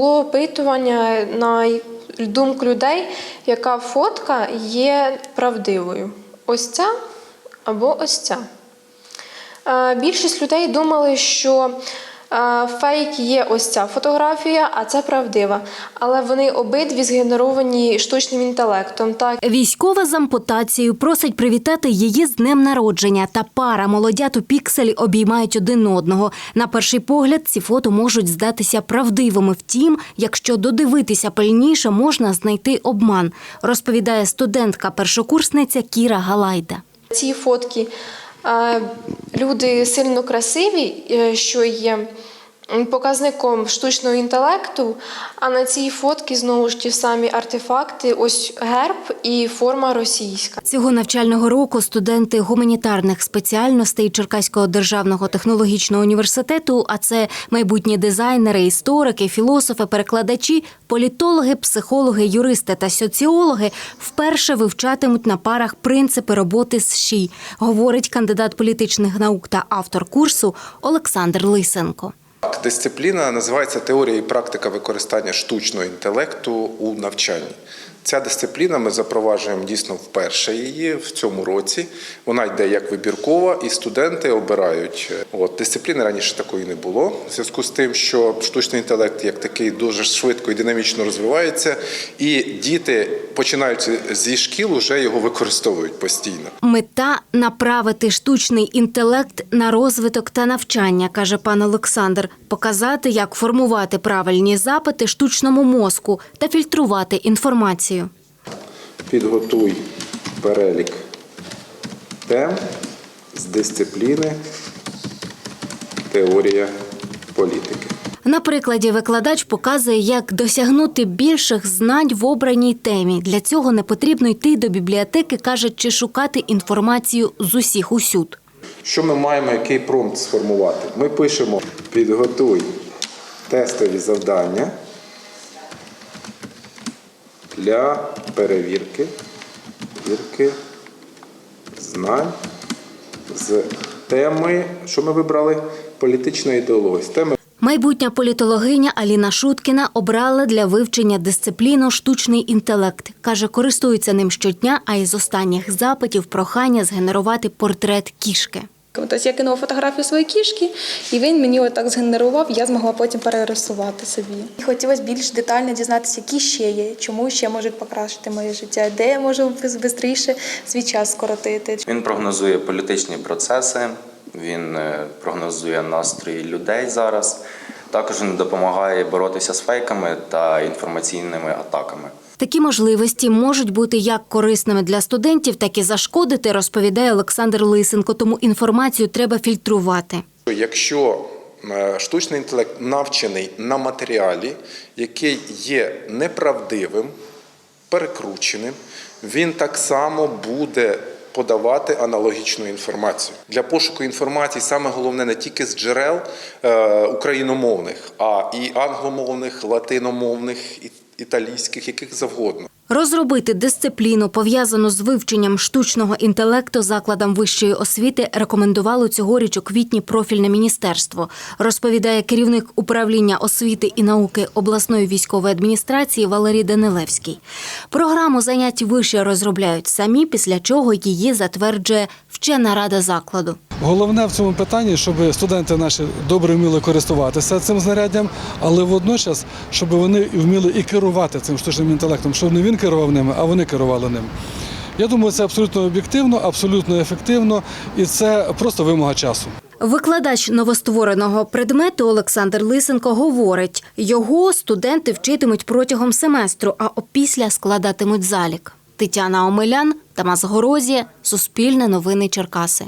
Було опитування на думку людей, яка фотка є правдивою. Ось ця або ось ця. Е, Більшість людей думали, що фейк є ось ця фотографія, а це правдива. Але вони обидві згенеровані штучним інтелектом. Так, Військова з ампутацією просить привітати її з днем народження. Та пара молодят у пікселі обіймають один одного. На перший погляд ці фото можуть здатися правдивими. Втім, якщо додивитися пильніше, можна знайти обман, розповідає студентка-першокурсниця Кіра Галайда. ці фотки люди сильно красиві, е, що є показником штучного інтелекту. А на цій фотці знову ж ті самі артефакти, ось герб і форма російська. Цього навчального року студенти гуманітарних спеціальностей Черкаського державного технологічного університету, а це майбутні дизайнери, історики, філософи, перекладачі, політологи, психологи, юристи та соціологи, вперше вивчатимуть на парах принципи роботи з ШІ, говорить кандидат політичних наук та автор курсу Олександр Лисенко. Так, Дисципліна називається теорія і практика використання штучного інтелекту у навчанні. Ця дисципліна ми запроваджуємо дійсно вперше її в цьому році. Вона йде як вибіркова, і студенти обирають. От дисципліни раніше такої не було. В зв'язку з тим, що штучний інтелект як такий дуже швидко і динамічно розвивається, і діти починають зі шкіл вже його використовують постійно. Мета направити штучний інтелект на розвиток та навчання, каже пан Олександр, показати, як формувати правильні запити штучному мозку та фільтрувати інформацію. Підготуй перелік тем з дисципліни теорія політики. На прикладі викладач показує, як досягнути більших знань в обраній темі. Для цього не потрібно йти до бібліотеки, каже, чи шукати інформацію з усіх усюд. Що ми маємо, який промпт сформувати? Ми пишемо підготуй тестові завдання для перевірки перевірки знань з теми, що ми вибрали, політичної ідеології. Майбутня політологиня Аліна Шуткіна обрала для вивчення дисципліну штучний інтелект. Каже, користується ним щодня, а із останніх запитів прохання згенерувати портрет кішки. Тобто я кинула фотографію своєї кішки, і він мені отак згенерував, я змогла потім перерисувати собі. Хотілося більш детально дізнатися, які ще є, чому ще можуть покращити моє життя, де я можу швидше свій час скоротити. Він прогнозує політичні процеси, він е, прогнозує настрої людей зараз. Також він допомагає боротися з фейками та інформаційними атаками. Такі можливості можуть бути як корисними для студентів, так і зашкодити, розповідає Олександр Лисенко. Тому інформацію треба фільтрувати. Якщо е, штучний інтелект навчений на матеріалі, який є неправдивим, перекрученим, він так само буде подавати аналогічну інформацію. Для пошуку інформації саме головне не тільки з джерел е, україномовних, а і англомовних, латиномовних, італійських, яких завгодно. Розробити дисципліну, пов'язану з вивченням штучного інтелекту закладам вищої освіти, рекомендувало цьогоріч у квітні профільне міністерство, розповідає керівник управління освіти і науки обласної військової адміністрації Валерій Данилевський. Програму занять вище розробляють самі, після чого її затверджує вчена рада закладу. Головне в цьому питанні, щоб студенти наші добре вміли користуватися цим знаряддям, але водночас, щоб вони вміли і керувати цим штучним інтелектом, щоб не він керував ними, а вони керували ним. Я думаю, це абсолютно об'єктивно, абсолютно ефективно, і це просто вимога часу. Викладач новоствореного предмету Олександр Лисенко говорить, його студенти вчитимуть протягом семестру, а опісля складатимуть залік. Тетяна Омелян, Тамас Горозія, Суспільне новини Черкаси.